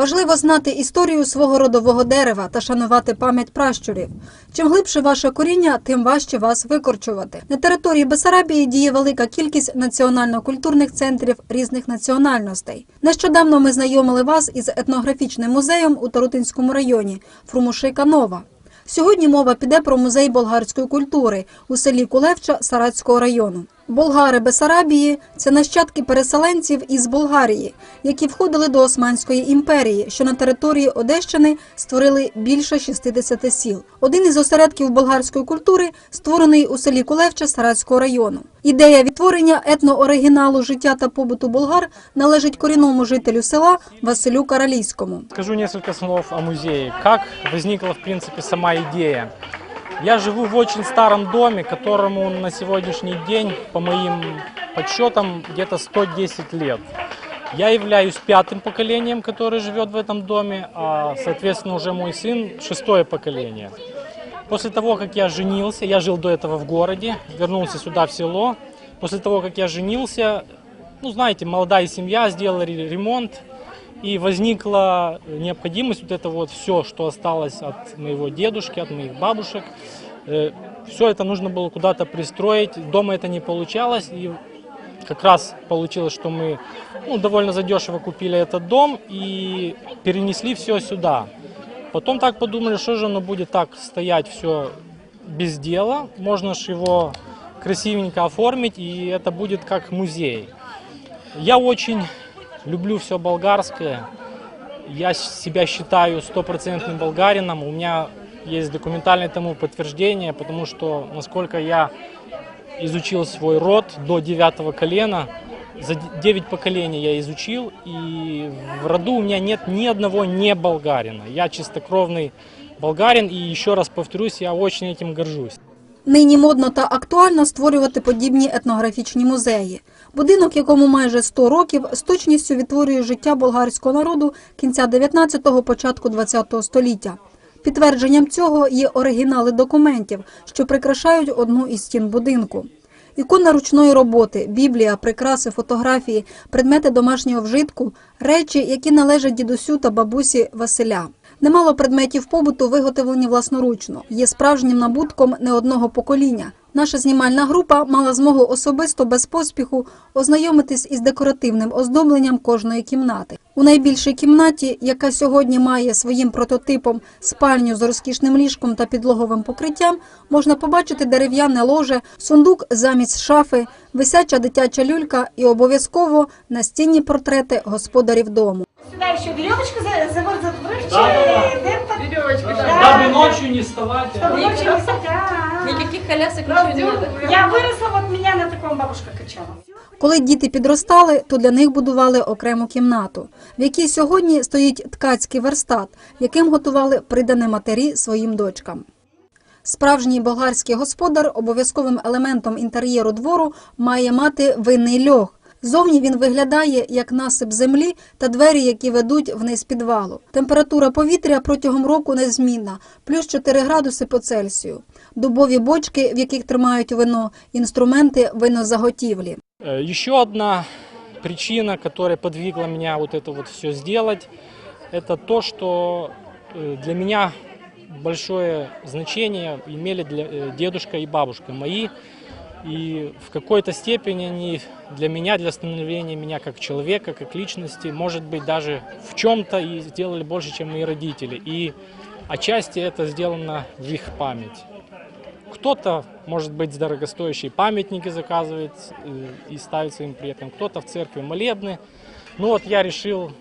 Важливо знати історію свого родового дерева та шанувати пам'ять пращурів. Чим глибше ваше коріння, тим важче вас викорчувати. На території Бесарабії діє велика кількість національно-культурних центрів різних національностей. Нещодавно ми знайомили вас із етнографічним музеєм у Тарутинському районі Фрумушейка Нова. Сьогодні мова піде про музей болгарської культури у селі Кулевча Саратського району. Болгари Бесарабії це нащадки переселенців із Болгарії, які входили до Османської імперії, що на території Одещини створили більше 60 сіл. Один із осередків болгарської культури створений у селі Кулевча Саратського району. Ідея відтворення етнооригіналу життя та побуту болгар належить корінному жителю села Василю Каралійському. Скажу несколько слов о музее. Как возникла, в принципе, сама идея. Я живу в очень старом доме, которому на сегодняшний день, по моим подсчетам, где-то 110 лет. Я являюсь пятым поколением, который живет в этом доме, а, соответственно, уже мой сын шестое поколение. После того, как я женился, я жил до этого в городе, вернулся сюда в село. После того, как я женился, ну, знаете, молодая семья, сделала ре- ремонт, и возникла необходимость вот это вот все, что осталось от моего дедушки, от моих бабушек, все это нужно было куда-то пристроить. Дома это не получалось, и как раз получилось, что мы ну, довольно задешево купили этот дом и перенесли все сюда. Потом так подумали, что же оно будет так стоять все без дела. Можно же его красивенько оформить, и это будет как музей. Я очень люблю все болгарское. Я себя считаю стопроцентным болгарином. У меня есть документальное тому подтверждение, потому что, насколько я изучил свой род до девятого колена, за девять поколений я изучил, и в роду у меня нет ни одного не болгарина. Я чистокровный болгарин, и еще раз повторюсь, я очень этим горжусь. Нині модно та актуально створювати подібні етнографічні музеї. Будинок, якому майже 100 років, з точністю відтворює життя болгарського народу кінця 19-го, початку 20-го століття. Підтвердженням цього є оригінали документів, що прикрашають одну із стін будинку. Ікона ручної роботи, біблія, прикраси, фотографії, предмети домашнього вжитку речі, які належать дідусю та бабусі Василя. Немало предметів побуту виготовлені власноручно, є справжнім набутком не одного покоління. Наша знімальна група мала змогу особисто без поспіху ознайомитись із декоративним оздобленням кожної кімнати. У найбільшій кімнаті, яка сьогодні має своїм прототипом спальню з розкішним ліжком та підлоговим покриттям, можна побачити дерев'яне ложе, сундук замість шафи, висяча дитяча люлька і обов'язково настінні портрети господарів дому. Сюда еще веревочку за, за, за, Да-да-да. Веревочка, Дабы ночью не вставать. а- Никаких колясок ничего не надо. Я выросла, вот меня на таком бабушка качала. Коли діти підростали, то для них будували окрему кімнату, в якій сьогодні стоїть ткацький верстат, яким готували придане матері своїм дочкам. Справжній болгарський господар обов'язковим елементом інтер'єру двору має мати винний льох. Зовні він виглядає як насип землі та двері, які ведуть вниз підвалу. Температура повітря протягом року незмінна – плюс 4 градуси по Цельсію. Дубові бочки, в яких тримають вино, інструменти винозаготівлі. Э, Еще одна причина, которая подвигла меня вот это вот все сделать, это то, что э, для меня большое значение имели для, э, дедушка и бабушка мои. И в какой-то степени они для меня, для становления меня как человека, как личности, может быть, даже в чем-то и сделали больше, чем мои родители. И отчасти это сделано в их память. Кто-то, может быть, дорогостоящие памятники заказывает э, и ставит своим предкам, кто-то в церкви молебны. Ну вот я решил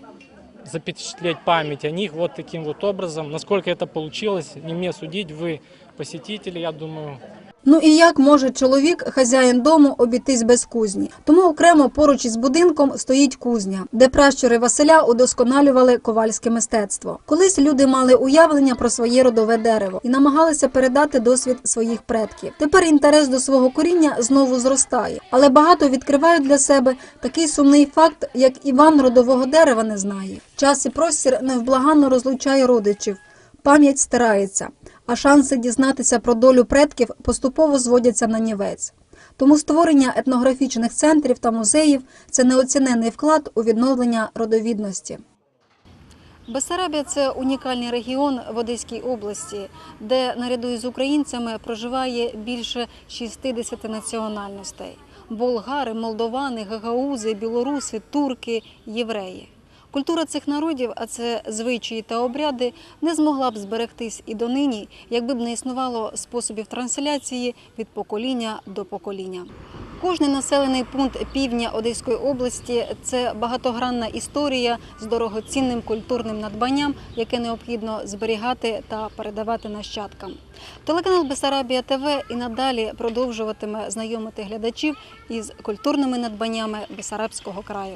запечатлеть память о них вот таким вот образом. Насколько это получилось, не мне судить, вы посетители, я думаю, Ну і як може чоловік, хазяїн дому, обійтись без кузні? Тому окремо поруч із будинком стоїть кузня, де пращури Василя удосконалювали ковальське мистецтво. Колись люди мали уявлення про своє родове дерево і намагалися передати досвід своїх предків. Тепер інтерес до свого коріння знову зростає, але багато відкривають для себе такий сумний факт, як Іван родового дерева не знає. Час і простір невблаганно розлучає родичів. Пам'ять стирається, а шанси дізнатися про долю предків поступово зводяться на нівець. Тому створення етнографічних центрів та музеїв це неоцінений вклад у відновлення родовідності. Бесарабія це унікальний регіон в Одеській області, де наряду із українцями проживає більше 60 національностей: болгари, молдовани, гагаузи, білоруси, турки, євреї. Культура цих народів, а це звичаї та обряди, не змогла б зберегтись і донині, якби б не існувало способів трансляції від покоління до покоління. Кожний населений пункт півдня Одеської області це багатогранна історія з дорогоцінним культурним надбанням, яке необхідно зберігати та передавати нащадкам. Телеканал Бесарабія ТВ і надалі продовжуватиме знайомити глядачів із культурними надбаннями Бесарабського краю.